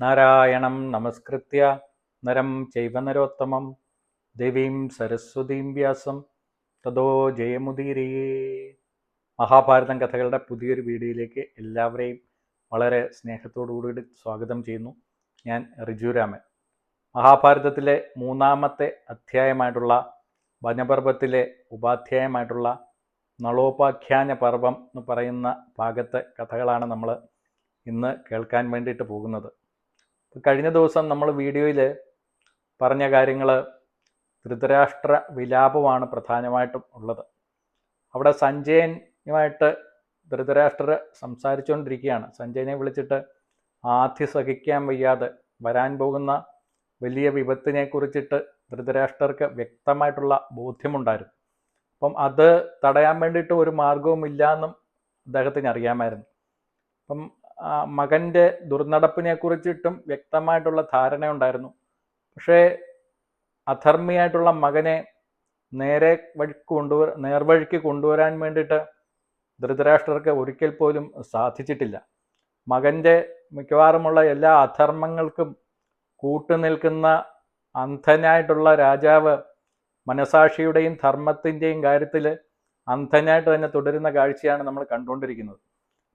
നാരായണം നമസ്കൃത്യ. നരം ചൈവ നരോത്തമം. ദേവീം സരസ്വതീം വ്യാസം. തതോ ജയമുദീരേ. മഹാഭാരതം കഥകളുടെ പുതിയൊരു വീഡിയോയിലേക്ക് എല്ലാവരെയും വളരെ സ്നേഹത്തോടു കൂടി സ്വാഗതം ചെയ്യുന്നു. ഞാൻ റിജുരാമൻ മഹാഭാരതത്തിലെ മൂന്നാമത്തെ അധ്യായമായിട്ടുള്ള വനപർവത്തിലെ ഉപാധ്യായമായിട്ടുള്ള നളോപാഖ്യാന പർവം എന്ന് പറയുന്ന ഭാഗത്തെ കഥകളാണ് നമ്മൾ ഇന്ന് കേൾക്കാൻ വേണ്ടിയിട്ട് പോകുന്നത്. കഴിഞ്ഞ ദിവസം നമ്മൾ വീഡിയോയിൽ പറഞ്ഞ കാര്യങ്ങൾ ധൃതരാഷ്ട്ര വിലാപമാണ് പ്രധാനമായിട്ടും ഉള്ളത്. അവിടെ സഞ്ജയനുമായിട്ട് ധൃതരാഷ്ട്രർ സംസാരിച്ചുകൊണ്ടിരിക്കുകയാണ്. സഞ്ജയനെ വിളിച്ചിട്ട് ആധി സഹിക്കാൻ വയ്യാതെ വരാൻ പോകുന്ന വലിയ വിപത്തിനെ കുറിച്ചിട്ട് ധൃതരാഷ്ട്രർക്ക് വ്യക്തമായിട്ടുള്ള ബോധ്യമുണ്ടായിരുന്നു. അപ്പം അത് തടയാൻ വേണ്ടിയിട്ട് ഒരു മാർഗവും ഇല്ലയെന്നും അദ്ദേഹത്തിന് അറിയാമായിരുന്നു. അപ്പം മകന്റെ ദുർനടപ്പിനെ കുറിച്ചിട്ടും വ്യക്തമായിട്ടുള്ള ധാരണയുണ്ടായിരുന്നു. പക്ഷേ അധർമ്മിയായിട്ടുള്ള മകനെ നേരെ വഴിക്ക് കൊണ്ടുവ നേർവഴിക്ക് കൊണ്ടുവരാൻ വേണ്ടിയിട്ട് ധൃതരാഷ്ട്രർക്ക് ഒരിക്കൽ പോലും സാധിച്ചിട്ടില്ല. മകന്റെ മിക്കവാറുമുള്ള എല്ലാ അധർമ്മങ്ങൾക്കും കൂട്ടുനിൽക്കുന്ന അന്ധനായിട്ടുള്ള രാജാവ് മനസാക്ഷിയുടെയും ധർമ്മത്തിന്റെയും കാര്യത്തിൽ അന്ധനായിട്ട് തന്നെ തുടരുന്ന കാഴ്ചയാണ് നമ്മൾ കണ്ടുകൊണ്ടിരിക്കുന്നത്.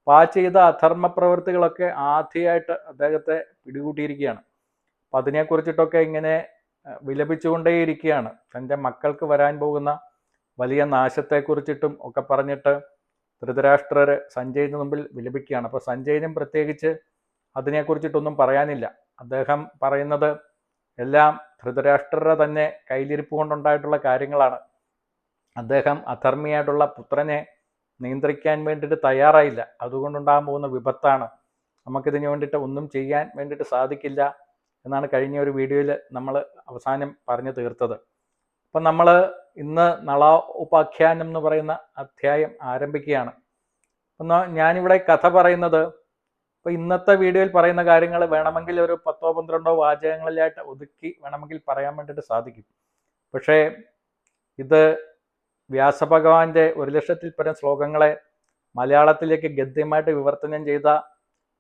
അപ്പോൾ ആ ചെയ്ത അധർമ്മ പ്രവൃത്തികളൊക്കെ ആദ്യമായിട്ട് അദ്ദേഹത്തെ പിടികൂട്ടിയിരിക്കുകയാണ്. അപ്പം അതിനെക്കുറിച്ചിട്ടൊക്കെ ഇങ്ങനെ വിലപിച്ചുകൊണ്ടേയിരിക്കുകയാണ്. തന്റെ മക്കൾക്ക് വരാൻ പോകുന്ന വലിയ നാശത്തെക്കുറിച്ചിട്ടും ഒക്കെ പറഞ്ഞിട്ട് ധൃതരാഷ്ട്രർ സഞ്ജയിന് മുമ്പിൽ വിലപിക്കുകയാണ്. അപ്പോൾ സഞ്ജയിനും പ്രത്യേകിച്ച് അതിനെക്കുറിച്ചിട്ടൊന്നും പറയാനില്ല. അദ്ദേഹം പറയുന്നത് എല്ലാം ധൃതരാഷ്ട്രരുടെ തന്നെ കയ്യിലിരിപ്പ് കൊണ്ടുണ്ടായിട്ടുള്ള കാര്യങ്ങളാണ്. അദ്ദേഹം അധർമ്മിയായിട്ടുള്ള പുത്രനെ നിയന്ത്രിക്കാൻ വേണ്ടിയിട്ട് തയ്യാറായില്ല. അതുകൊണ്ടുണ്ടാകാൻ പോകുന്ന വിപത്താണ്. നമുക്കിതിന് വേണ്ടിയിട്ട് ഒന്നും ചെയ്യാൻ വേണ്ടിയിട്ട് സാധിക്കില്ല എന്നാണ് കഴിഞ്ഞ ഒരു വീഡിയോയിൽ നമ്മൾ അവസാനം പറഞ്ഞു തീർത്തത്. അപ്പം നമ്മൾ ഇന്ന് നള ഉപാഖ്യാനം എന്ന് പറയുന്ന അധ്യായം ആരംഭിക്കുകയാണ്. ഒന്ന് ഞാനിവിടെ കഥ പറയുന്നത് ഇപ്പം ഇന്നത്തെ വീഡിയോയിൽ പറയുന്ന കാര്യങ്ങൾ വേണമെങ്കിൽ ഒരു പത്തോ പന്ത്രണ്ടോ വാചകങ്ങളിലായിട്ട് ഒതുക്കി വേണമെങ്കിൽ പറയാൻ വേണ്ടിയിട്ട് സാധിക്കും. പക്ഷേ ഇത് വ്യാസഭഗവാന്റെ ഒരു ലക്ഷത്തിൽ പരം ശ്ലോകങ്ങളെ മലയാളത്തിലേക്ക് ഗദ്യമായിട്ട് വിവർത്തനം ചെയ്ത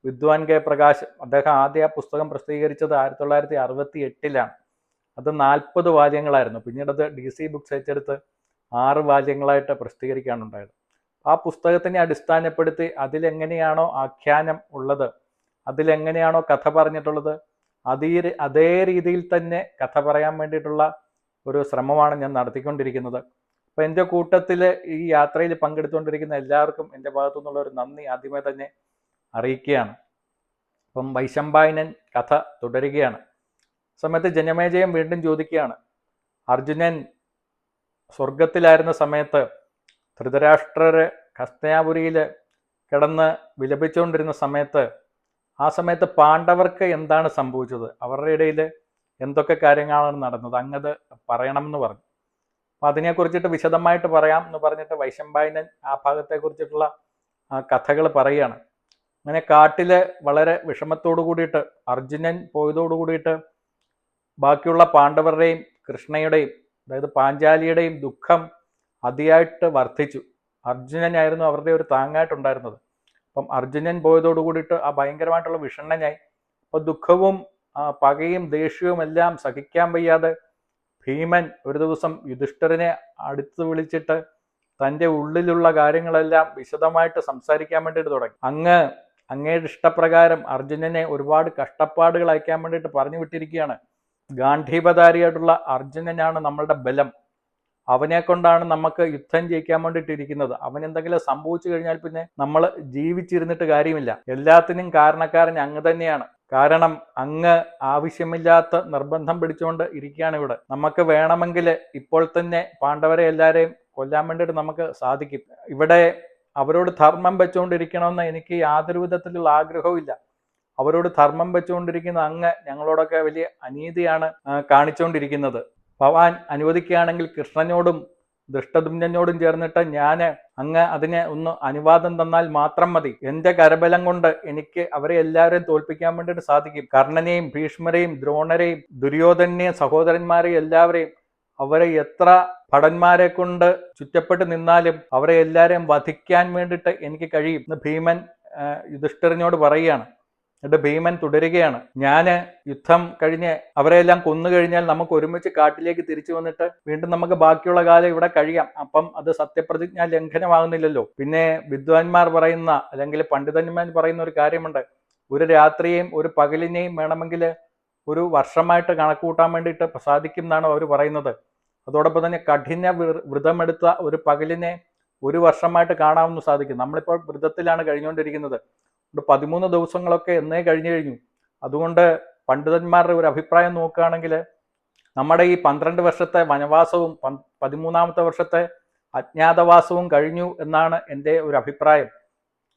വിദ്വാൻ കെ പ്രകാശ് അദ്ദേഹം ആദ്യ ആ പുസ്തകം പ്രസിദ്ധീകരിച്ചത് ആയിരത്തി തൊള്ളായിരത്തി അറുപത്തി എട്ടിലാണ് അത് നാൽപ്പത് വാല്യങ്ങളായിരുന്നു. പിന്നീട് അത് ഡി സി ബുക്സ് ഏറ്റെടുത്ത് ആറ് വാല്യങ്ങളായിട്ട് പ്രസിദ്ധീകരിക്കാനുണ്ടായത് ആ പുസ്തകത്തിനെ അടിസ്ഥാനപ്പെടുത്തി അതിലെങ്ങനെയാണോ ആഖ്യാനം ഉള്ളത് അതിലെങ്ങനെയാണോ കഥ പറഞ്ഞിട്ടുള്ളത് അതേ അതേ രീതിയിൽ തന്നെ കഥ പറയാൻ വേണ്ടിയിട്ടുള്ള ഒരു ശ്രമമാണ് ഞാൻ നടത്തിക്കൊണ്ടിരിക്കുന്നത്. അപ്പം എന്റെ കൂട്ടത്തിൽ ഈ യാത്രയിൽ പങ്കെടുത്തുകൊണ്ടിരിക്കുന്ന എല്ലാവർക്കും എന്റെ ഭാഗത്തു നിന്നുള്ള ഒരു നന്ദി ആദ്യമേ തന്നെ അറിയിക്കുകയാണ്. അപ്പം വൈശമ്പായനൻ കഥ തുടരുകയാണ്. സമയത്ത് ജനമേജയം വീണ്ടും ചോദിക്കുകയാണ്. അർജുനൻ സ്വർഗത്തിലായിരുന്ന സമയത്ത് ധൃതരാഷ്ട്രര് ഹസ്തയാപുരിയിൽ കിടന്ന് വിലപിച്ചുകൊണ്ടിരുന്ന സമയത്ത് ആ സമയത്ത് പാണ്ഡവർക്ക് എന്താണ് സംഭവിച്ചത്? അവരുടെ ഇടയിൽ എന്തൊക്കെ കാര്യങ്ങളാണ് നടന്നത്? അങ്ങത് പറയണമെന്ന് പറഞ്ഞു. അപ്പം അതിനെക്കുറിച്ചിട്ട് വിശദമായിട്ട് പറയാം എന്ന് പറഞ്ഞിട്ട് വൈശമ്പായനൻ ആ ഭാഗത്തെക്കുറിച്ചിട്ടുള്ള കഥകൾ പറയുകയാണ്. അങ്ങനെ കാട്ടിൽ വളരെ വിഷമത്തോടു കൂടിയിട്ട് അർജുനൻ പോയതോടു കൂടിയിട്ട് ബാക്കിയുള്ള പാണ്ഡവരുടെയും കൃഷ്ണയുടെയും അതായത് പാഞ്ചാലിയുടെയും ദുഃഖം അതിയായിട്ട് വർദ്ധിച്ചു. അർജുനനായിരുന്നു അവരുടെ ഒരു താങ്ങായിട്ടുണ്ടായിരുന്നത്. അപ്പം അർജുനൻ പോയതോടു കൂടിയിട്ട് ആ ഭയങ്കരമായിട്ടുള്ള വിഷണ്ണനായി. അപ്പോൾ ദുഃഖവും പകയും ദേഷ്യവും എല്ലാം സഹിക്കാൻ വയ്യാതെ ഭീമൻ ഒരു ദിവസം യുധിഷ്ഠിരനെ അടുത്ത് വിളിച്ചിട്ട് തന്റെ ഉള്ളിലുള്ള കാര്യങ്ങളെല്ലാം വിശദമായിട്ട് സംസാരിക്കാൻ വേണ്ടിയിട്ട് തുടങ്ങി. അങ്ങ് അങ്ങയുടെ ഇഷ്ടപ്രകാരം അർജുനനെ ഒരുപാട് കഷ്ടപ്പാടുകൾ അയക്കാൻ വേണ്ടിയിട്ട് പറഞ്ഞു വിട്ടിരിക്കുകയാണ്. ഗാന്ധീപധാരിയായിട്ടുള്ള അർജുനനാണ് നമ്മളുടെ ബലം. അവനെ കൊണ്ടാണ് നമുക്ക് യുദ്ധം ജയിക്കാൻ വേണ്ടിയിട്ട് ഇരിക്കുന്നത്. അവൻ എന്തെങ്കിലും സംഭവിച്ചു കഴിഞ്ഞാൽ പിന്നെ നമ്മൾ ജീവിച്ചിരുന്നിട്ട് കാര്യമില്ല. എല്ലാത്തിനും കാരണക്കാരൻ അങ്ങ് തന്നെയാണ്. കാരണം അങ്ങ് ആവശ്യമില്ലാത്ത നിർബന്ധം പിടിച്ചുകൊണ്ട് ഇരിക്കുകയാണ് ഇവിടെ. നമുക്ക് വേണമെങ്കിൽ ഇപ്പോൾ തന്നെ പാണ്ഡവരെ എല്ലാവരെയും കൊല്ലാൻ വേണ്ടിയിട്ട് നമുക്ക് സാധിക്കും. ഇവിടെ അവരോട് ധർമ്മം വെച്ചുകൊണ്ടിരിക്കണമെന്ന് എനിക്ക് യാതൊരു വിധത്തിലുള്ള ആഗ്രഹവും ഇല്ല. അവരോട് ധർമ്മം വെച്ചുകൊണ്ടിരിക്കുന്ന അങ്ങ് ഞങ്ങളോടൊക്കെ വലിയ അനീതിയാണ് കാണിച്ചുകൊണ്ടിരിക്കുന്നത്. ഭവാൻ അനുവദിക്കുകയാണെങ്കിൽ കൃഷ്ണനോടും ദുഷ്ടദുമ്നോടും ചേർന്നിട്ട് ഞാൻ അങ്ങ് അതിനെ ഒന്ന് അനുവാദം തന്നാൽ മാത്രം മതി. എന്റെ കരബലം കൊണ്ട് എനിക്ക് അവരെ എല്ലാവരെയും തോൽപ്പിക്കാൻ വേണ്ടിയിട്ട് സാധിക്കും. കർണനെയും ഭീഷ്മരെയും ദ്രോണരെയും ദുര്യോധനെയും സഹോദരന്മാരെയും എല്ലാവരെയും അവരെ എത്ര ഭടന്മാരെ കൊണ്ട് ചുറ്റപ്പെട്ട് നിന്നാലും അവരെ എല്ലാവരെയും വധിക്കാൻ വേണ്ടിയിട്ട് എനിക്ക് കഴിയും എന്ന് ഭീമൻ യുധിഷ്ഠിരനോട് പറയുകയാണ്. എന്നിട്ട് ഭീമൻ തുടരുകയാണ്. ഞാൻ യുദ്ധം കഴിഞ്ഞ് അവരെല്ലാം കൊന്നു കഴിഞ്ഞാൽ നമുക്ക് ഒരുമിച്ച് കാട്ടിലേക്ക് തിരിച്ചു വന്നിട്ട് വീണ്ടും നമുക്ക് ബാക്കിയുള്ള കാലം ഇവിടെ കഴിയാം. അപ്പം അത് സത്യപ്രതിജ്ഞ ലംഘനമാകുന്നില്ലല്ലോ. പിന്നെ വിദ്വാൻമാർ പറയുന്ന അല്ലെങ്കിൽ പണ്ഡിതന്മാർ പറയുന്ന ഒരു കാര്യമുണ്ട്. ഒരു രാത്രിയെയും ഒരു പകലിനെയും വേണമെങ്കിൽ ഒരു വർഷമായിട്ട് കണക്കുകൂട്ടാൻ വേണ്ടിയിട്ട് സാധിക്കും എന്നാണ് അവർ പറയുന്നത്. അതോടൊപ്പം തന്നെ കഠിന വ്ര- വ്രതമെടുത്ത ഒരു പകലിനെ ഒരു വർഷമായിട്ട് കാണാമെന്ന് സാധിക്കും. നമ്മളിപ്പോൾ വ്രതത്തിലാണ് കഴിഞ്ഞുകൊണ്ടിരിക്കുന്നത്. പതിമൂന്ന് ദിവസങ്ങളൊക്കെ എന്നേ കഴിഞ്ഞു കഴിഞ്ഞു. അതുകൊണ്ട് പണ്ഡിതന്മാരുടെ ഒരു അഭിപ്രായം നോക്കുകയാണെങ്കിൽ നമ്മുടെ ഈ പന്ത്രണ്ട് വർഷത്തെ വനവാസവും പതിമൂന്നാമത്തെ വർഷത്തെ അജ്ഞാതവാസവും കഴിഞ്ഞു എന്നാണ് എന്റെ ഒരു അഭിപ്രായം.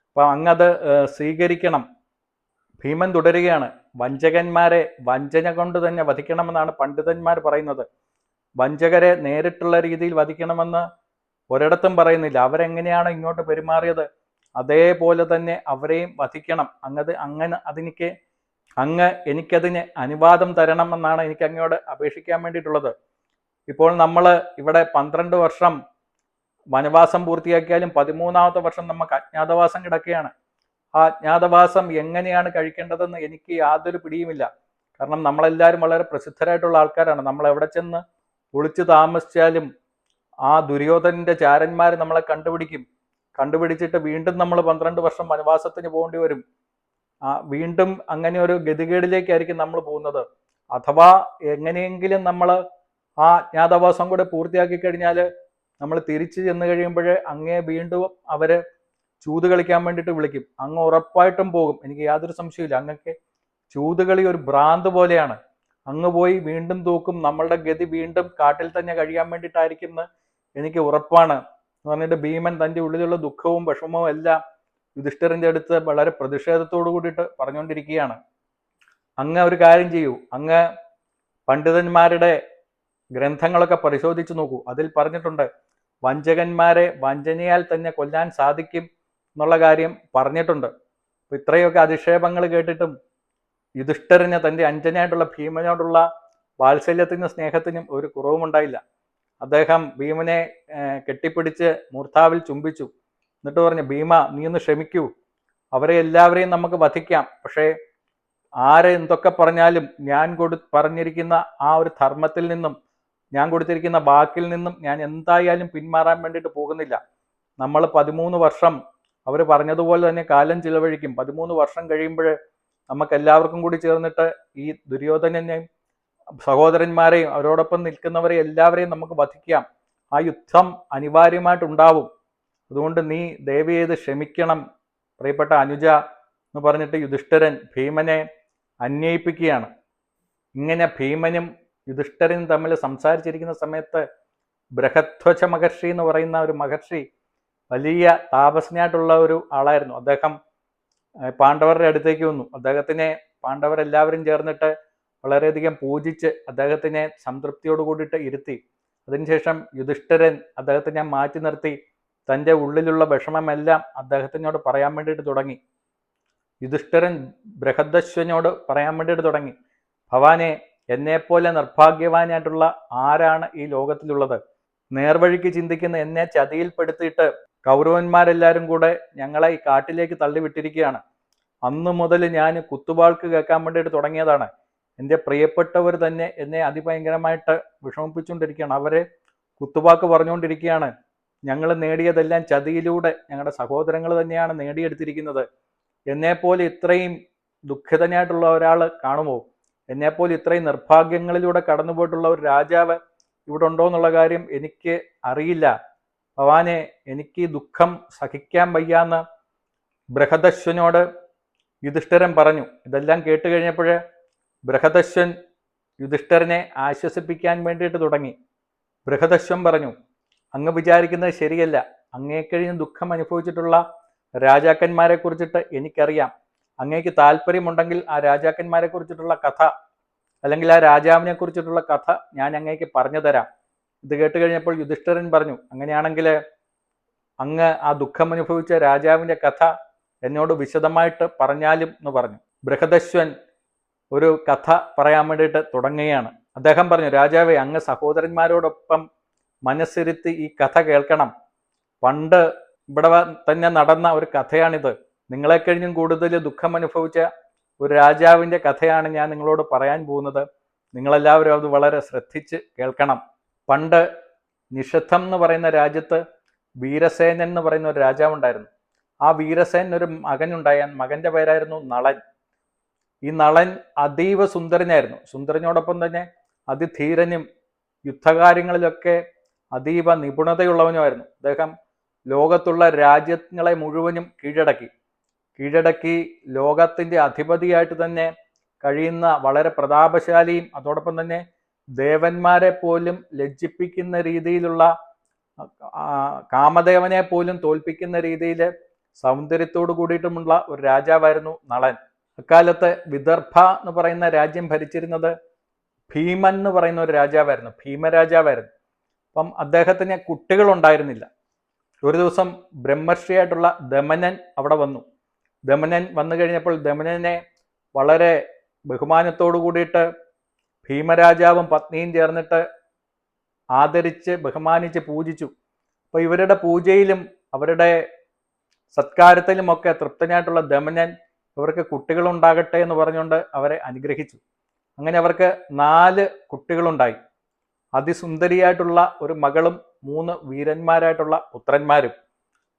അപ്പം അങ്ങത് സ്വീകരിക്കണം. ഭീമൻ തുടരുകയാണ്. വഞ്ചകന്മാരെ വഞ്ചന കൊണ്ട് തന്നെ വധിക്കണമെന്നാണ് പണ്ഡിതന്മാർ പറയുന്നത്. വഞ്ചകരെ നേരിട്ടുള്ള രീതിയിൽ വധിക്കണമെന്ന് ഒരിടത്തും പറയുന്നില്ല. അവരെങ്ങനെയാണ് ഇങ്ങോട്ട് പെരുമാറിയത്? അതേപോലെ തന്നെ അവരെയും വധിക്കണം. അങ്ങത് അങ്ങനെ അതെനിക്ക് അങ്ങ് എനിക്കതിന് അനുവാദം തരണം എന്നാണ് എനിക്ക് അങ്ങയോട് അപേക്ഷിക്കാൻ വേണ്ടിയിട്ടുള്ളത്. ഇപ്പോൾ നമ്മൾ ഇവിടെ പന്ത്രണ്ട് വർഷം വനവാസം പൂർത്തിയാക്കിയാലും പതിമൂന്നാമത്തെ വർഷം നമുക്ക് അജ്ഞാതവാസം കിടക്കുകയാണ്. ആ അജ്ഞാതവാസം എങ്ങനെയാണ് കഴിക്കേണ്ടതെന്ന് എനിക്ക് യാതൊരു പിടിയുമില്ല. കാരണം നമ്മളെല്ലാവരും വളരെ പ്രസിദ്ധരായിട്ടുള്ള ആൾക്കാരാണ്. നമ്മൾ എവിടെ ചെന്ന് ഒളിച്ചു താമസിച്ചാലും ആ ദുര്യോധനന്റെ ചാരന്മാർ നമ്മളെ കണ്ടുപിടിക്കും. കണ്ടുപിടിച്ചിട്ട് വീണ്ടും നമ്മൾ പന്ത്രണ്ട് വർഷം വനവാസത്തിന് പോകേണ്ടി വരും. ആ വീണ്ടും അങ്ങനെ ഒരു ഗതികേടിലേക്കായിരിക്കും നമ്മൾ പോകുന്നത്. അഥവാ എങ്ങനെയെങ്കിലും നമ്മൾ ആ അജ്ഞാതവാസം കൂടെ പൂർത്തിയാക്കി കഴിഞ്ഞാൽ നമ്മൾ തിരിച്ചു ചെന്ന് കഴിയുമ്പോഴേ അങ്ങേ വീണ്ടും അവരെ ചൂത് കളിക്കാൻ വേണ്ടിയിട്ട് വിളിക്കും. അങ്ങ് ഉറപ്പായിട്ടും പോകും. എനിക്ക് യാതൊരു സംശയമില്ല അങ്ങക്ക് ചൂതുകളി ഒരു ഭ്രാന്ത് പോലെയാണ്. അങ്ങ് പോയി വീണ്ടും തൂക്കും. നമ്മളുടെ ഗതി വീണ്ടും കാട്ടിൽ തന്നെ കഴിയാൻ വേണ്ടിയിട്ടായിരിക്കും എനിക്ക് ഉറപ്പാണ്. എന്ന് പറഞ്ഞിട്ട് ഭീമൻ തന്റെ ഉള്ളിലുള്ള ദുഃഖവും വിഷമവും എല്ലാം യുധിഷ്ഠിരന്റെ അടുത്ത് വളരെ പ്രതിഷേധത്തോടു കൂടിയിട്ട് പറഞ്ഞുകൊണ്ടിരിക്കുകയാണ്. അങ്ങ് ഒരു കാര്യം ചെയ്യൂ. അങ്ങ് പണ്ഡിതന്മാരുടെ ഗ്രന്ഥങ്ങളൊക്കെ പരിശോധിച്ചു നോക്കൂ. അതിൽ പറഞ്ഞിട്ടുണ്ട് വഞ്ചകന്മാരെ വഞ്ചനയാൽ തന്നെ കൊല്ലാൻ സാധിക്കും എന്നുള്ള കാര്യം പറഞ്ഞിട്ടുണ്ട്. അപ്പൊ ഇത്രയൊക്കെ അധിക്ഷേപങ്ങൾ കേട്ടിട്ടും യുധിഷ്ഠിരന് തന്റെ അഞ്ജനായിട്ടുള്ള ഭീമനോടുള്ള വാത്സല്യത്തിനും സ്നേഹത്തിനും ഒരു കുറവുമുണ്ടായില്ല. അദ്ദേഹം ഭീമനെ കെട്ടിപ്പിടിച്ച് മൂർധാവിൽ ചുംബിച്ചു. എന്നിട്ട് പറഞ്ഞു ഭീമ നീ ഒന്ന് ക്ഷമിക്കൂ. അവരെ എല്ലാവരെയും നമുക്ക് വധിക്കാം. പക്ഷേ ആരെ എന്തൊക്കെ പറഞ്ഞാലും ഞാൻ കൊടു പറഞ്ഞിരിക്കുന്ന ആ ഒരു ധർമ്മത്തിൽ നിന്നും ഞാൻ കൊടുത്തിരിക്കുന്ന വാക്കിൽ നിന്നും ഞാൻ എന്തായാലും പിന്മാറാൻ വേണ്ടിയിട്ട് പോകുന്നില്ല. നമ്മൾ പതിമൂന്ന് വർഷം അവർ പറഞ്ഞതുപോലെ തന്നെ കാലം ചിലവഴിക്കും. പതിമൂന്ന് വർഷം കഴിയുമ്പോൾ നമുക്ക് എല്ലാവർക്കും കൂടി ചേർന്നിട്ട് ഈ ദുര്യോധനനെയും സഹോദരന്മാരെയും അവരോടൊപ്പം നിൽക്കുന്നവരെ എല്ലാവരെയും നമുക്ക് വധിക്കാം. ആ യുദ്ധം അനിവാര്യമായിട്ടുണ്ടാവും. അതുകൊണ്ട് നീ ദയവ് ചെയ്ത് ക്ഷമിക്കണം. പ്രിയപ്പെട്ട അനുജ എന്ന് പറഞ്ഞിട്ട് യുധിഷ്ഠിരൻ ഭീമനെ അന്വയിപ്പിക്കുകയാണ് ഇങ്ങനെ ഭീമനും യുധിഷ്ഠരനും തമ്മിൽ സംസാരിച്ചിരിക്കുന്ന സമയത്ത് ബൃഹധ്വജ മഹർഷി എന്ന് പറയുന്ന ഒരു മഹർഷി വലിയ താപസ്നായിട്ടുള്ള ഒരു ആളായിരുന്നു. അദ്ദേഹം പാണ്ഡവരുടെ അടുത്തേക്ക് വന്നു. അദ്ദേഹത്തിനെ പാണ്ഡവരെല്ലാവരും ചേർന്നിട്ട് വളരെയധികം പൂജിച്ച് അദ്ദേഹത്തിനെ സംതൃപ്തിയോട് കൂടിയിട്ട് ഇരുത്തി. അതിനുശേഷം യുധിഷ്ഠിരൻ അദ്ദേഹത്തിനെ മാറ്റി നിർത്തി. തന്റെ ഉള്ളിലുള്ള വിഷമമെല്ലാം അദ്ദേഹത്തിനോട് പറയാൻ വേണ്ടിയിട്ട് തുടങ്ങി. യുധിഷ്ഠിരൻ ബൃഹദശ്വനോട് പറയാൻ വേണ്ടിയിട്ട് തുടങ്ങി. ഭവാനെ എന്നെപ്പോലെ നിർഭാഗ്യവാനായിട്ടുള്ള ആരാണ് ഈ ലോകത്തിലുള്ളത്? നേർവഴിക്ക് ചിന്തിക്കുന്ന എന്നെ ചതിയിൽപ്പെടുത്തിയിട്ട് കൗരവന്മാരെല്ലാവരും കൂടെ ഞങ്ങളെ ഈ കാട്ടിലേക്ക് തള്ളിവിട്ടിരിക്കുകയാണ്. അന്നു മുതൽ ഞാൻ കുത്തുവാൾക്ക് കേൾക്കാൻ വേണ്ടിയിട്ട് തുടങ്ങിയതാണ്. എന്റെ പ്രിയപ്പെട്ടവർ തന്നെ എന്നെ അതിഭയങ്കരമായിട്ട് വിഷമിപ്പിച്ചുകൊണ്ടിരിക്കുകയാണ്. അവരെ കുത്തുവാക്ക് പറഞ്ഞുകൊണ്ടിരിക്കുകയാണ്. ഞങ്ങൾ നേടിയതെല്ലാം ചതിയിലൂടെ ഞങ്ങളുടെ സഹോദരങ്ങൾ തന്നെയാണ് നേടിയെടുത്തിരിക്കുന്നത്. എന്നെപ്പോലെ ഇത്രയും ദുഃഖിതനായിട്ടുള്ള ഒരാൾ കാണുമോ? എന്നെപ്പോലെ ഇത്രയും നിർഭാഗ്യങ്ങളിലൂടെ കടന്നുപോയിട്ടുള്ള ഒരു രാജാവ് ഇവിടെ ഉണ്ടോ എന്നുള്ള കാര്യം എനിക്ക് അറിയില്ല. ഭവാനെ എനിക്ക് ഈ ദുഃഖം സഹിക്കാൻ വയ്യാന്ന് ബൃഹദശ്വനോട് യുധിഷ്ഠിരൻ പറഞ്ഞു. ഇതെല്ലാം കേട്ട് കഴിഞ്ഞപ്പോൾ ബൃഹദശ്വൻ യുധിഷ്ഠരനെ ആശ്വസിപ്പിക്കാൻ വേണ്ടിയിട്ട് തുടങ്ങി. ബൃഹദശ്വൻ പറഞ്ഞു അങ്ങ് വിചാരിക്കുന്നത് ശരിയല്ല. അങ്ങേക്കഴിഞ്ഞ് ദുഃഖം അനുഭവിച്ചിട്ടുള്ള രാജാക്കന്മാരെ കുറിച്ചിട്ട് എനിക്കറിയാം. അങ്ങേക്ക് താല്പര്യമുണ്ടെങ്കിൽ ആ രാജാക്കന്മാരെ കുറിച്ചിട്ടുള്ള കഥ അല്ലെങ്കിൽ ആ രാജാവിനെ കുറിച്ചിട്ടുള്ള കഥ ഞാൻ അങ്ങേക്ക് പറഞ്ഞു തരാം. ഇത് കേട്ട് കഴിഞ്ഞപ്പോൾ യുധിഷ്ഠിരൻ പറഞ്ഞു അങ്ങനെയാണെങ്കിൽ അങ്ങ് ആ ദുഃഖം അനുഭവിച്ച രാജാവിന്റെ കഥ എന്നോട് വിശദമായിട്ട് പറഞ്ഞാലും എന്ന് പറഞ്ഞു. ബൃഹദശ്വൻ ഒരു കഥ പറയാൻ വേണ്ടിയിട്ട് തുടങ്ങുകയാണ്. അദ്ദേഹം പറഞ്ഞു രാജാവെ അങ്ങ് സഹോദരന്മാരോടൊപ്പം മനസ്സിരുത്തി ഈ കഥ കേൾക്കണം. പണ്ട് ഇവിടെ തന്നെ നടന്ന ഒരു കഥയാണിത്. നിങ്ങളെ കഴിഞ്ഞും കൂടുതൽ ദുഃഖം അനുഭവിച്ച ഒരു രാജാവിന്റെ കഥയാണ് ഞാൻ നിങ്ങളോട് പറയാൻ പോകുന്നത്. നിങ്ങളെല്ലാവരും അത് വളരെ ശ്രദ്ധിച്ച് കേൾക്കണം. പണ്ട് നിഷദ്ധം എന്ന് പറയുന്ന രാജ്യത്ത് വീരസേനൻ എന്ന് പറയുന്ന ഒരു രാജാവുണ്ടായിരുന്നു. ആ വീരസേനൻ ഒരു മകനുണ്ടായ മകന്റെ പേരായിരുന്നു നളൻ. ഈ നളൻ അതീവ സുന്ദരനായിരുന്നു. സുന്ദരനോടൊപ്പം തന്നെ അതിധീരനും യുദ്ധകാര്യങ്ങളിലൊക്കെ അതീവ നിപുണതയുള്ളവനുമായിരുന്നു. അദ്ദേഹം ലോകത്തുള്ള രാജ്യങ്ങളെ മുഴുവനും കീഴടക്കി. കീഴടക്കി ലോകത്തിന്റെ അധിപതിയായിട്ട് തന്നെ കഴിയുന്ന വളരെ പ്രതാപശാലിയും അതോടൊപ്പം തന്നെ ദേവന്മാരെ പോലും ലജ്ജിപ്പിക്കുന്ന രീതിയിലുള്ള കാമദേവനെ പോലും തോൽപ്പിക്കുന്ന രീതിയിൽ സൗന്ദര്യത്തോടു കൂടിയിട്ടുമുള്ള ഒരു രാജാവായിരുന്നു നളൻ. അക്കാലത്ത് വിദർഭ എന്ന് പറയുന്ന രാജ്യം ഭരിച്ചിരുന്നത് ഭീമൻ എന്ന് പറയുന്ന ഒരു രാജാവായിരുന്നു ഭീമരാജാവായിരുന്നു. അപ്പം അദ്ദേഹത്തിന് കുട്ടികളുണ്ടായിരുന്നില്ല. ഒരു ദിവസം ബ്രഹ്മർഷിയായിട്ടുള്ള ദമനൻ അവിടെ വന്നു. ദമനൻ വന്നു കഴിഞ്ഞപ്പോൾ ദമനനെ വളരെ ബഹുമാനത്തോടു കൂടിയിട്ട് ഭീമരാജാവും പത്നിയും ചേർന്നിട്ട് ആദരിച്ച് ബഹുമാനിച്ച് പൂജിച്ചു. അപ്പോൾ ഇവരുടെ പൂജയിലും അവരുടെ സത്കാരത്തിലുമൊക്കെ തൃപ്തനായിട്ടുള്ള ദമനൻ ഇവർക്ക് കുട്ടികളുണ്ടാകട്ടെ എന്ന് പറഞ്ഞുകൊണ്ട് അവരെ അനുഗ്രഹിച്ചു. അങ്ങനെ അവർക്ക് നാല് കുട്ടികളുണ്ടായി. അതിസുന്ദരിയായിട്ടുള്ള ഒരു മകളും മൂന്ന് വീരന്മാരായിട്ടുള്ള പുത്രന്മാരും.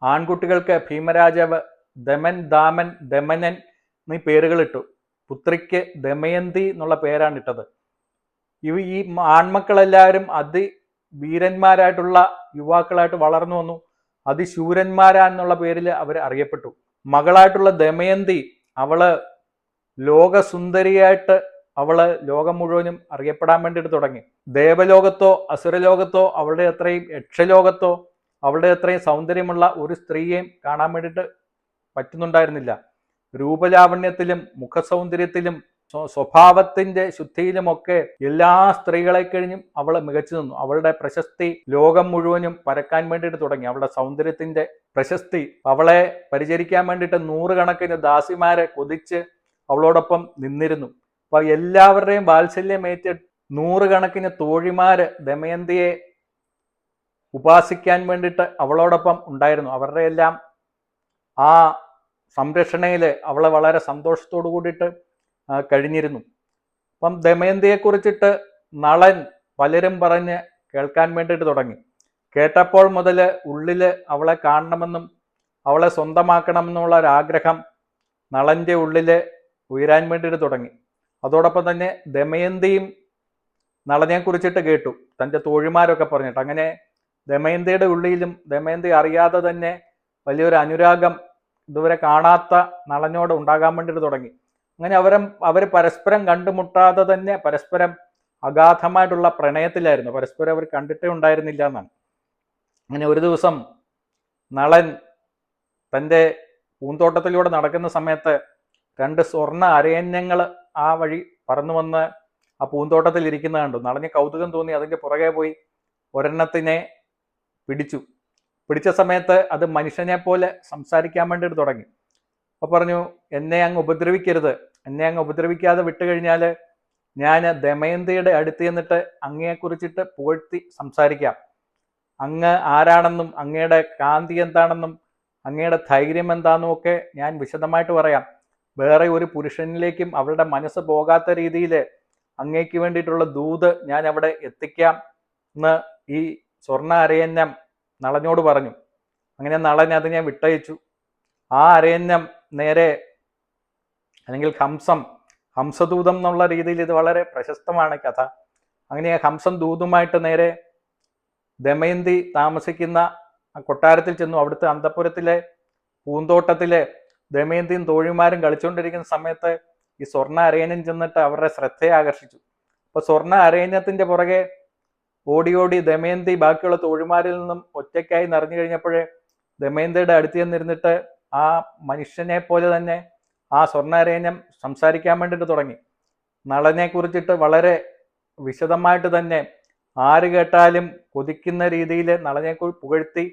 ആൺകുട്ടികൾക്ക് ഭീമരാജാവ് ദമൻ ദാമൻ ദമനൻ എന്നീ പേരുകളിട്ടു. പുത്രിക്ക് ദമയന്തി എന്നുള്ള പേരാണ് ഇട്ടത് ഇവ ഈ ആൺമക്കളെല്ലാവരും അതി വീരന്മാരായിട്ടുള്ള യുവാക്കളായിട്ട് വളർന്നു വന്നു. അതിശൂരന്മാരാന്നുള്ള പേരിൽ അവർ അറിയപ്പെട്ടു. മകളായിട്ടുള്ള ദമയന്തി അവൾ ലോകസുന്ദരിയായിട്ട് അവൾ ലോകം മുഴുവനും അറിയപ്പെടാൻ വേണ്ടിയിട്ട് തുടങ്ങി. ദേവലോകത്തോ അസുരലോകത്തോ അവളുടെ അത്രയും യക്ഷലോകത്തോ അവളുടെ അത്രയും സൗന്ദര്യമുള്ള ഒരു സ്ത്രീയെയും കാണാൻ വേണ്ടിയിട്ട് പറ്റുന്നുണ്ടായിരുന്നില്ല. രൂപലാവണ്യത്തിലും മുഖസൗന്ദര്യത്തിലും സ്വഭാവത്തിന്റെ ശുദ്ധിയിലുമൊക്കെ എല്ലാ സ്ത്രീകളെ കഴിഞ്ഞും അവൾ മികച്ചു നിന്നു. അവളുടെ പ്രശസ്തി ലോകം മുഴുവനും പരക്കാൻ വേണ്ടിയിട്ട് തുടങ്ങി. അവളുടെ സൗന്ദര്യത്തിന്റെ പ്രശസ്തി അവളെ പരിചരിക്കാൻ വേണ്ടിയിട്ട് നൂറുകണക്കിന് ദാസിമാരെ കൊതിച്ച് അവളോടൊപ്പം നിന്നിരുന്നു. അപ്പൊ എല്ലാവരുടെയും വാത്സല്യമേറ്റ് നൂറുകണക്കിന് തോഴിമാര് ദമയന്തിയെ ഉപാസിക്കാൻ വേണ്ടിയിട്ട് അവളോടൊപ്പം ഉണ്ടായിരുന്നു. അവരുടെ എല്ലാം ആ സംരക്ഷണയിൽ അവളെ വളരെ സന്തോഷത്തോടു കൂടിയിട്ട് കഴിഞ്ഞിരുന്നു. അപ്പം ദമയന്തിയെ കുറിച്ചിട്ട് നളൻ പലരും പറഞ്ഞ് കേൾക്കാൻ വേണ്ടിയിട്ട് തുടങ്ങി. കേട്ടപ്പോൾ മുതൽ ഉള്ളിൽ അവളെ കാണണമെന്നും അവളെ സ്വന്തമാക്കണമെന്നുള്ള ഒരു ആഗ്രഹം നളന്റെ ഉള്ളിൽ ഉയരാൻ വേണ്ടിയിട്ട് തുടങ്ങി. അതോടൊപ്പം തന്നെ ദമയന്തിയും നളനെ കുറിച്ചിട്ട് കേട്ടു. തന്റെ തോഴിമാരൊക്കെ പറഞ്ഞിട്ട്. അങ്ങനെ ദമയന്തിയുടെ ഉള്ളിലും ദമയന്തി അറിയാതെ തന്നെ വലിയൊരു അനുരാഗം ഇതുവരെ കാണാത്ത നളനോട് ഉണ്ടാകാൻ വേണ്ടിയിട്ട് തുടങ്ങി. അങ്ങനെ അവരെ അവർ പരസ്പരം കണ്ടുമുട്ടാതെ തന്നെ പരസ്പരം അഗാധമായിട്ടുള്ള പ്രണയത്തിലായിരുന്നു. പരസ്പരം അവർ കണ്ടിട്ടേ ഉണ്ടായിരുന്നില്ല എന്നാണ്. അങ്ങനെ ഒരു ദിവസം നളൻ തന്റെ പൂന്തോട്ടത്തിലൂടെ നടക്കുന്ന സമയത്ത് രണ്ട് സ്വർണ അരയന്യങ്ങൾ ആ വഴി പറന്നു വന്ന് ആ പൂന്തോട്ടത്തിൽ ഇരിക്കുന്ന കണ്ടു. നളഞ്ഞ് കൗതുകം തോന്നി. അതിന്റെ പുറകെ പോയി ഒരെണ്ണത്തിനെ പിടിച്ചു. പിടിച്ച സമയത്ത് അത് മനുഷ്യനെ പോലെ സംസാരിക്കാൻ വേണ്ടിയിട്ട് തുടങ്ങി. അപ്പോൾ പറഞ്ഞു എന്നെ അങ്ങ് ഉപദ്രവിക്കരുത്. എന്നെ അങ്ങ് ഉപദ്രവിക്കാതെ വിട്ടുകഴിഞ്ഞാൽ ഞാൻ ദമയന്തിയുടെ അടുത്ത് ചെന്നിട്ട് അങ്ങയെക്കുറിച്ചിട്ട് പുകഴ്ത്തി സംസാരിക്കാം. അങ്ങ് ആരാണെന്നും അങ്ങയുടെ കാന്തി എന്താണെന്നും അങ്ങയുടെ ധൈര്യം എന്താണെന്നും ഒക്കെ ഞാൻ വിശദമായിട്ട് പറയാം. വേറെ ഒരു പുരുഷനിലേക്കും അവളുടെ മനസ്സ് പോകാത്ത രീതിയിൽ അങ്ങേക്ക് വേണ്ടിയിട്ടുള്ള ദൂത് ഞാൻ അവിടെ എത്തിക്കാം എന്ന് ഈ സ്വർണ അരയന്നം നളനോട് പറഞ്ഞു. അങ്ങനെ നളൻ ഞാൻ വിട്ടയച്ചു. ആ അരയന്നം നേരെ അല്ലെങ്കിൽ ഹംസം ഹംസദൂതം എന്നുള്ള രീതിയിൽ ഇത് വളരെ പ്രശസ്തമാണ് കഥ. അങ്ങനെ ഹംസം ദൂതുമായിട്ട് നേരെ ദമയന്തി താമസിക്കുന്ന കൊട്ടാരത്തിൽ ചെന്നു. അവിടുത്തെ അന്തപുരത്തിലെ പൂന്തോട്ടത്തിലെ ദമയന്തിയും തോഴിമാരും കളിച്ചുകൊണ്ടിരിക്കുന്ന സമയത്ത് ഈ സ്വർണ അരയന്യം ചെന്നിട്ട് അവരുടെ ശ്രദ്ധയെ ആകർഷിച്ചു. അപ്പൊ സ്വർണ അരയനത്തിന്റെ പുറകെ ഓടി ഓടി ദമയന്തി ബാക്കിയുള്ള തോഴിമാരിൽ നിന്നും ഒറ്റയ്ക്കായി നിറഞ്ഞു കഴിഞ്ഞപ്പോഴേ ദമയന്തിയുടെ അടുത്ത് ചെന്നിരുന്നിട്ട് ആ മനുഷ്യനെ പോലെ തന്നെ ആ സ്വർണാരേനം സംസാരിക്കാൻ വേണ്ടിയിട്ട് തുടങ്ങി. നളനെ കുറിച്ചിട്ട് വളരെ വിശദമായിട്ട് തന്നെ ആര് കേട്ടാലും കൊതിക്കുന്ന രീതിയിൽ നളനെ പുകഴ്ത്തി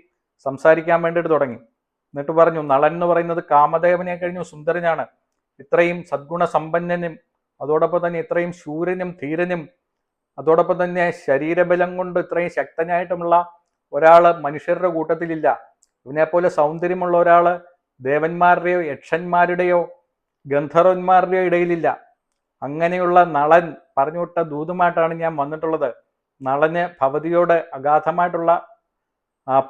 സംസാരിക്കാൻ വേണ്ടിയിട്ട് തുടങ്ങി. എന്നിട്ട് പറഞ്ഞു നളൻ എന്ന് പറയുന്നത് കാമദേവനെ കഴിഞ്ഞു സുന്ദരനാണ്. ഇത്രയും സദ്ഗുണ സമ്പന്നനും അതോടൊപ്പം തന്നെ ഇത്രയും ശൂരനും ധീരനും അതോടൊപ്പം തന്നെ ശരീരബലം കൊണ്ട് ഇത്രയും ശക്തനായിട്ടുമുള്ള ഒരാൾ മനുഷ്യരുടെ കൂട്ടത്തിലില്ല. ഇവനെപ്പോലെ സൗന്ദര്യമുള്ള ഒരാൾ ദേവന്മാരുടെയോ യക്ഷന്മാരുടെയോ ഗന്ധർവന്മാരുടെ ഇടയിലില്ല. അങ്ങനെയുള്ള നളൻ പറഞ്ഞുവിട്ട ദൂതുമായിട്ടാണ് ഞാൻ വന്നിട്ടുള്ളത്. നളന് ഭവതിയോട് അഗാധമായിട്ടുള്ള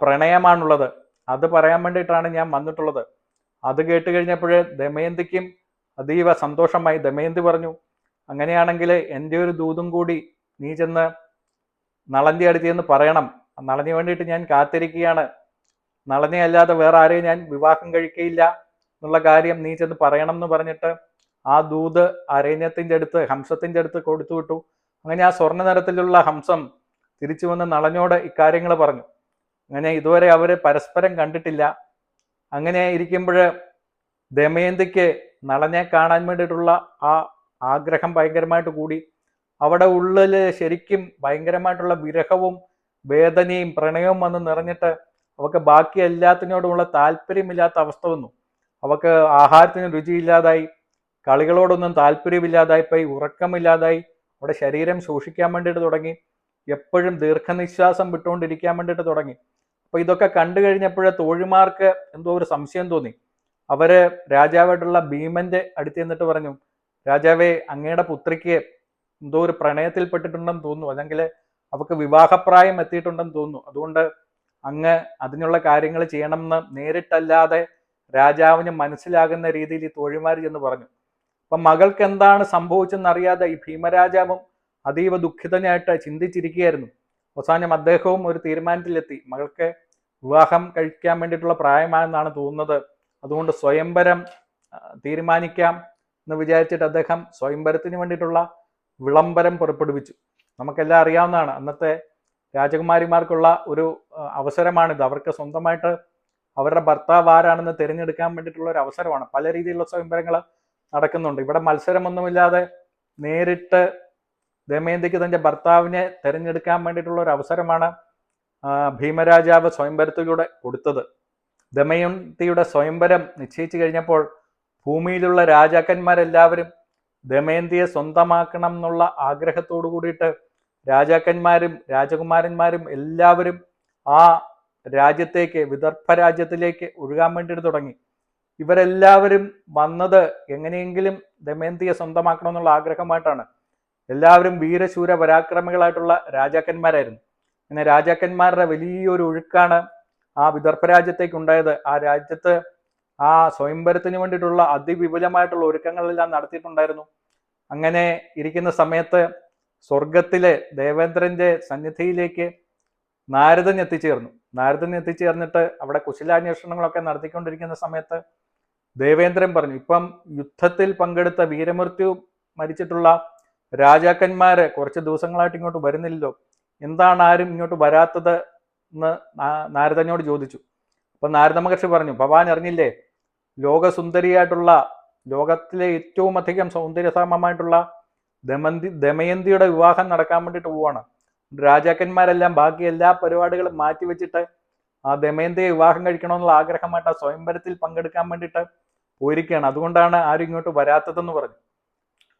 പ്രണയമാണുള്ളത്. അത് പറയാൻ വേണ്ടിയിട്ടാണ് ഞാൻ വന്നിട്ടുള്ളത്. അത് കേട്ട് കഴിഞ്ഞപ്പോൾ ദമയന്തിക്കും അതീവ സന്തോഷമായി. ദമയന്തി പറഞ്ഞു അങ്ങനെയാണെങ്കിൽ എന്റെ ഒരു ദൂതും കൂടി നീ ചെന്ന് നളന്റെ അടുത്ത് പറയണം. നളന് വേണ്ടിയിട്ട് ഞാൻ കാത്തിരിക്കുകയാണ്. നളനെ അല്ലാതെ വേറെ ആരെയും ഞാൻ വിവാഹം കഴിക്കയില്ല. എന്നുള്ള കാര്യം നീ ചെന്ന് പറയണം എന്ന് പറഞ്ഞിട്ട് ആ ദൂത് അരേന്യത്തിന്റെ അടുത്ത് ഹംസത്തിന്റെ അടുത്ത് കൊടുത്തു വിട്ടു. അങ്ങനെ ആ സ്വർണ നിറത്തിലുള്ള ഹംസം തിരിച്ചു വന്ന് നളനോട് ഇക്കാര്യങ്ങൾ പറഞ്ഞു. അങ്ങനെ ഇതുവരെ അവർ പരസ്പരം കണ്ടിട്ടില്ല. അങ്ങനെ ഇരിക്കുമ്പോൾ ദമയന്തിക്ക് നളനെ കാണാൻ വേണ്ടിയിട്ടുള്ള ആ ആഗ്രഹം ഭയങ്കരമായിട്ട് കൂടി. അവിടെ ഉള്ളിൽ ശരിക്കും ഭയങ്കരമായിട്ടുള്ള വിരഹവും വേദനയും പ്രണയവും വന്ന് നിറഞ്ഞിട്ട് അവക്ക് ബാക്കി എല്ലാത്തിനോടുമുള്ള താല്പര്യമില്ലാത്ത അവസ്ഥ വന്നു. അവക്ക് ആഹാരത്തിന് രുചിയില്ലാതായി കളികളോടൊന്നും താല്പര്യമില്ലാതായിപ്പോയി ഉറക്കമില്ലാതായി അവിടെ ശരീരം സൂക്ഷിക്കാൻ വേണ്ടിയിട്ട് തുടങ്ങി എപ്പോഴും ദീർഘനിശ്വാസം വിട്ടുകൊണ്ടിരിക്കാൻ വേണ്ടിയിട്ട് തുടങ്ങി. അപ്പോൾ ഇതൊക്കെ കണ്ടു കഴിഞ്ഞപ്പോഴേ തോഴിമാർക്ക് എന്തോ ഒരു സംശയം തോന്നി. അവർ രാജാവായിട്ടുള്ള ഭീമന്റെ അടുത്ത് എന്നിട്ട് പറഞ്ഞു രാജാവേ അങ്ങയുടെ പുത്രിക്ക് എന്തോ ഒരു പ്രണയത്തിൽപ്പെട്ടിട്ടുണ്ടെന്ന് തോന്നുന്നു. അല്ലെങ്കിൽ അവക്ക് വിവാഹപ്രായം എത്തിയിട്ടുണ്ടെന്ന് തോന്നുന്നു. അതുകൊണ്ട് അങ്ങ് അതിനുള്ള കാര്യങ്ങൾ ചെയ്യണമെന്ന് നേരിട്ടല്ലാതെ രാജാവിന് മനസ്സിലാകുന്ന രീതിയിൽ ഈ തോഴിമാർ ചെന്ന് പറഞ്ഞു. അപ്പൊ മകൾക്ക് എന്താണ് സംഭവിച്ചെന്ന് അറിയാതെ ഈ ഭീമരാജാവും അതീവ ദുഃഖിതനായിട്ട് ചിന്തിച്ചിരിക്കുകയായിരുന്നു. അവസാനം അദ്ദേഹവും ഒരു തീരുമാനത്തിലെത്തി. മകൾക്ക് വിവാഹം കഴിക്കാൻ വേണ്ടിയിട്ടുള്ള പ്രായമാണെന്നാണ് തോന്നുന്നത്. അതുകൊണ്ട് സ്വയംവരം തീരുമാനിക്കാം എന്ന് വിചാരിച്ചിട്ട് അദ്ദേഹം സ്വയംവരത്തിന് വേണ്ടിയിട്ടുള്ള വിളംബരം പുറപ്പെടുവിച്ചു. നമുക്കെല്ലാം അറിയാവുന്നതാണ്. അന്നത്തെ രാജകുമാരിമാർക്കുള്ള ഒരു അവസരമാണിത്. അവർക്ക് സ്വന്തമായിട്ട് അവരുടെ ഭർത്താവ് ആരാണെന്ന് തിരഞ്ഞെടുക്കാൻ വേണ്ടിയിട്ടുള്ള ഒരു അവസരമാണ്. പല രീതിയിലുള്ള സ്വയംവരങ്ങൾ നടക്കുന്നുണ്ട്. ഇവിടെ മത്സരമൊന്നുമില്ലാതെ നേരിട്ട് ദമയന്തിക്ക് തന്റെ ഭർത്താവിനെ തിരഞ്ഞെടുക്കാൻ വേണ്ടിയിട്ടുള്ള ഒരു അവസരമാണ് ഭീമരാജാവ് സ്വയംവരത്തിലൂടെ കൊടുത്തത്. ദമയന്തിയുടെ സ്വയംവരം നിശ്ചയിച്ചു കഴിഞ്ഞപ്പോൾ ഭൂമിയിലുള്ള രാജാക്കന്മാരെല്ലാവരും ദമയന്തിയെ സ്വന്തമാക്കണം എന്നുള്ള ആഗ്രഹത്തോടു കൂടിയിട്ട് രാജാക്കന്മാരും രാജകുമാരന്മാരും എല്ലാവരും ആ രാജ്യത്തേക്ക് വിദർഭ രാജ്യത്തിലേക്ക് ഒഴുകാൻ വേണ്ടിയിട്ട് തുടങ്ങി. ഇവരെല്ലാവരും വന്നത് എങ്ങനെയെങ്കിലും ദമയന്തിയെ സ്വന്തമാക്കണമെന്നുള്ള ആഗ്രഹമായിട്ടാണ്. എല്ലാവരും വീരശൂര പരാക്രമികളായിട്ടുള്ള രാജാക്കന്മാരായിരുന്നു. അങ്ങനെ രാജാക്കന്മാരുടെ വലിയൊരു ഒഴുക്കാണ് ആ വിദർഭ രാജ്യത്തേക്ക് ഉണ്ടായത്. ആ രാജ്യത്ത് ആ സ്വയംവരത്തിന് വേണ്ടിയിട്ടുള്ള അതിവിപുലമായിട്ടുള്ള ഒരുക്കങ്ങളെല്ലാം നടത്തിയിട്ടുണ്ടായിരുന്നു. അങ്ങനെ ഇരിക്കുന്ന സമയത്ത് സ്വർഗത്തിലെ ദേവേന്ദ്രന്റെ സന്നിധിയിലേക്ക് നാരദൻ എത്തിച്ചേർന്നു. നാരദൻ എത്തിച്ചേർന്നിട്ട് അവിടെ കുശലാന്വേഷണങ്ങളൊക്കെ നടത്തിക്കൊണ്ടിരിക്കുന്ന സമയത്ത് ദേവേന്ദ്രൻ പറഞ്ഞു ഇപ്പം യുദ്ധത്തിൽ പങ്കെടുത്ത വീരമൃത്യു മരിച്ചിട്ടുള്ള രാജാക്കന്മാരെ കുറച്ച് ദിവസങ്ങളായിട്ട് ഇങ്ങോട്ട് വരുന്നില്ലല്ലോ. എന്താണ് ആരും ഇങ്ങോട്ട് വരാത്തത്? എന്ന് നാരദനോട് ചോദിച്ചു. അപ്പൊ നാരദ മഹർഷി പറഞ്ഞു ഭവാൻ അറിഞ്ഞില്ലേ? ലോകസുന്ദരിയായിട്ടുള്ള ലോകത്തിലെ ഏറ്റവും അധികം സൗന്ദര്യസാമമായിട്ടുള്ള ദമന്തി ദമയന്തിയുടെ വിവാഹം നടക്കാൻ വേണ്ടിയിട്ട് പോവാണ്. രാജാക്കന്മാരെല്ലാം ബാക്കി എല്ലാ പരിപാടികളും മാറ്റിവെച്ചിട്ട് ആ ദമയന്തിയെ വിവാഹം കഴിക്കണമെന്നുള്ള ആഗ്രഹമായിട്ട് സ്വയംവരത്തിൽ പങ്കെടുക്കാൻ വേണ്ടിയിട്ട് പോയിരിക്കുകയാണ്. അതുകൊണ്ടാണ് ആരും ഇങ്ങോട്ട് വരാത്തതെന്ന് പറഞ്ഞു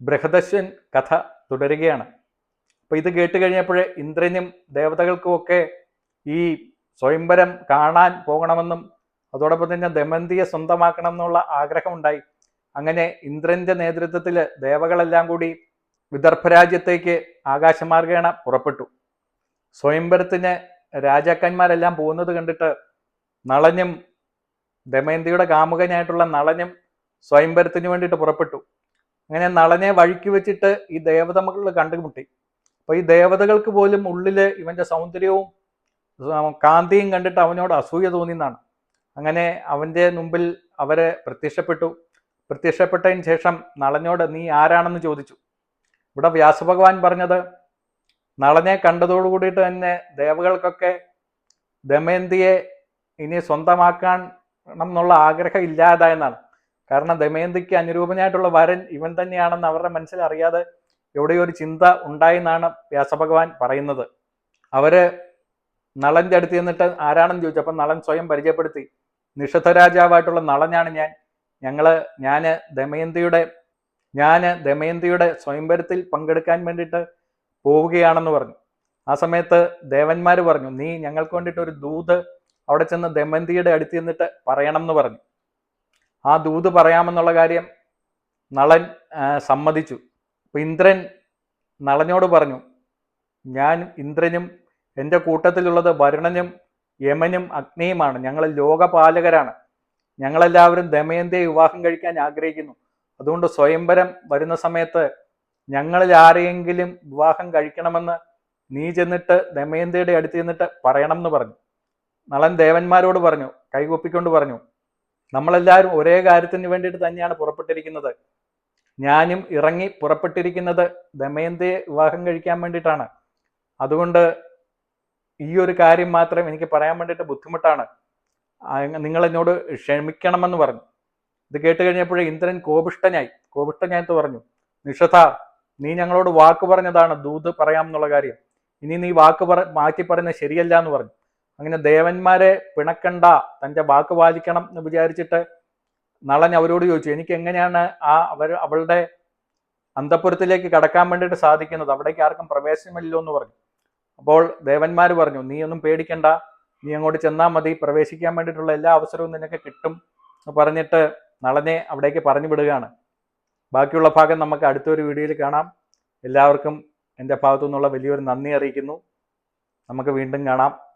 ബൃഹദശ്വൻ കഥ തുടരുകയാണ്. അപ്പൊ ഇത് കേട്ട് കഴിഞ്ഞപ്പോഴേ ഇന്ദ്രനും ദേവതകൾക്കും ഒക്കെ ഈ സ്വയംവരം കാണാൻ പോകണമെന്നും അതോടൊപ്പം തന്നെ ദമന്തിയെ സ്വന്തമാക്കണം എന്നുള്ള ആഗ്രഹമുണ്ടായി. അങ്ങനെ ഇന്ദ്രന്റെ നേതൃത്വത്തിൽ ദേവകളെല്ലാം കൂടി വിദർഭ രാജ്യത്തേക്ക് ആകാശമാർഗേണ പുറപ്പെട്ടു. സ്വയംവരത്തിന് രാജാക്കന്മാരെല്ലാം പോകുന്നത് കണ്ടിട്ട് നളനും ദമയന്തിയുടെ കാമുകനായിട്ടുള്ള നളനും സ്വയംവരത്തിന് വേണ്ടിയിട്ട് പുറപ്പെട്ടു. അങ്ങനെ നളനെ വഴിക്ക് വെച്ചിട്ട് ഈ ദേവതമകൾ കണ്ടുമുട്ടി. അപ്പൊ ഈ ദേവതകൾക്ക് പോലും ഉള്ളിൽ ഇവന്റെ സൗന്ദര്യവും കാന്തിയും കണ്ടിട്ട് അവനോട് അസൂയ തോന്നിയെന്നാണ്. അങ്ങനെ അവന്റെ മുമ്പിൽ അവരെ പ്രത്യക്ഷപ്പെട്ടു. പ്രത്യക്ഷപ്പെട്ടതിന് ശേഷം നളനോട് നീ ആരാണെന്ന് ചോദിച്ചു. ഇവിടെ വ്യാസഭഗവാൻ പറഞ്ഞത് നളനെ കണ്ടതോടുകൂടിയിട്ട് തന്നെ ദേവകൾക്കൊക്കെ ദമയന്തിയെ ഇനി സ്വന്തമാക്കാൻ എന്നുള്ള ആഗ്രഹം ഇല്ലാതായെന്നാണ് കാരണം ദമയന്തിക്ക് അനുരൂപനായിട്ടുള്ള വരൻ ഇവൻ തന്നെയാണെന്ന് അവരുടെ മനസ്സിൽ അറിയാതെ എവിടെയോ ഒരു ചിന്ത ഉണ്ടായെന്നാണ് വ്യാസഭഗവാൻ പറയുന്നത്. അവർ നളന്റെ അടുത്ത് ചെന്നിട്ട് ആരാണെന്ന് ചോദിച്ചു. അപ്പം നളൻ സ്വയം പരിചയപ്പെടുത്തി. നിഷധ രാജാവായിട്ടുള്ള നളനാണ് ഞാൻ. ഞങ്ങൾ ഞാൻ ദമയന്തിയുടെ ഞാൻ ദമയന്തിയുടെ സ്വയംവരത്തിൽ പങ്കെടുക്കാൻ വേണ്ടിയിട്ട് പോവുകയാണെന്ന് പറഞ്ഞു. ആ സമയത്ത് ദേവന്മാർ പറഞ്ഞു നീ ഞങ്ങൾക്ക് വേണ്ടിയിട്ട് ഒരു ദൂത് അവിടെ ചെന്ന് ദമന്തിയുടെ അടുത്ത് നിന്നിട്ട് പറയണം എന്ന് പറഞ്ഞു. ആ ദൂത് പറയാമെന്നുള്ള കാര്യം നളൻ സമ്മതിച്ചു. അപ്പം ഇന്ദ്രൻ നളനോട് പറഞ്ഞു ഞാൻ ഇന്ദ്രനും എന്റെ കൂട്ടത്തിലുള്ളത് വരുണനും യമനും അഗ്നിയുമാണ്. ഞങ്ങൾ ലോകപാലകരാണ്. ഞങ്ങളെല്ലാവരും ദമയന്തിയെ വിവാഹം കഴിക്കാൻ ആഗ്രഹിക്കുന്നു. അതുകൊണ്ട് സ്വയംവരം വരുന്ന സമയത്ത് ഞങ്ങളിൽ ആരെയെങ്കിലും വിവാഹം കഴിക്കണമെന്ന് നീ ചെന്നിട്ട് ദമയന്തിയുടെ അടുത്ത് ചെന്നിട്ട് പറയണം എന്ന് പറഞ്ഞു. നളൻ ദേവന്മാരോട് പറഞ്ഞു കൈകൊപ്പിക്കൊണ്ട് പറഞ്ഞു നമ്മളെല്ലാവരും ഒരേ കാര്യത്തിന് വേണ്ടിയിട്ട് തന്നെയാണ് പുറപ്പെട്ടിരിക്കുന്നത്. ഞാനും ഇറങ്ങി പുറപ്പെട്ടിരിക്കുന്നത് ദമയന്തിയെ വിവാഹം കഴിക്കാൻ വേണ്ടിയിട്ടാണ്. അതുകൊണ്ട് ഈ ഒരു കാര്യം മാത്രം എനിക്ക് പറയാൻ വേണ്ടിയിട്ട് ബുദ്ധിമുട്ടാണ്. നിങ്ങൾ എന്നോട് ക്ഷമിക്കണമെന്ന് പറഞ്ഞു. ഇത് കേട്ട് കഴിഞ്ഞപ്പോഴേ ഇന്ദ്രൻ കോപിഷ്ടനായി കോപിഷ്ടനായിട്ട് പറഞ്ഞു. നിഷഥ നീ ഞങ്ങളോട് വാക്ക് പറഞ്ഞതാണ് ദൂത് പറയാം എന്നുള്ള കാര്യം. ഇനി നീ വാക്ക് പറ മാറ്റി പറയുന്നത് ശരിയല്ല എന്ന് പറഞ്ഞു. അങ്ങനെ ദേവന്മാരെ പിണക്കണ്ട തന്റെ വാക്ക് പാലിക്കണം എന്ന് വിചാരിച്ചിട്ട് നളൻ അവരോട് ചോദിച്ചു എനിക്ക് എങ്ങനെയാണ് ആ അവർ അവളുടെ അന്തപുരത്തിലേക്ക് കടക്കാൻ വേണ്ടിയിട്ട് സാധിക്കുന്നത്? അവിടേക്ക് ആർക്കും പ്രവേശനമില്ലല്ലോ എന്ന് പറഞ്ഞു. അപ്പോൾ ദേവന്മാർ പറഞ്ഞു നീ ഒന്നും പേടിക്കണ്ട. നീ അങ്ങോട്ട് ചെന്നാൽ മതി. പ്രവേശിക്കാൻ വേണ്ടിയിട്ടുള്ള എല്ലാ അവസരവും നിനക്ക് കിട്ടും. എന്ന് പറഞ്ഞിട്ട് നളനെ അവിടേക്ക് പറഞ്ഞു വിടുകയാണ്. ബാക്കിയുള്ള ഭാഗം നമുക്ക് അടുത്തൊരു വീഡിയോയിൽ കാണാം. എല്ലാവർക്കും എന്റെ ഭാഗത്തു നിന്നുള്ള വലിയൊരു നന്ദി അറിയിക്കുന്നു. നമുക്ക് വീണ്ടും കാണാം.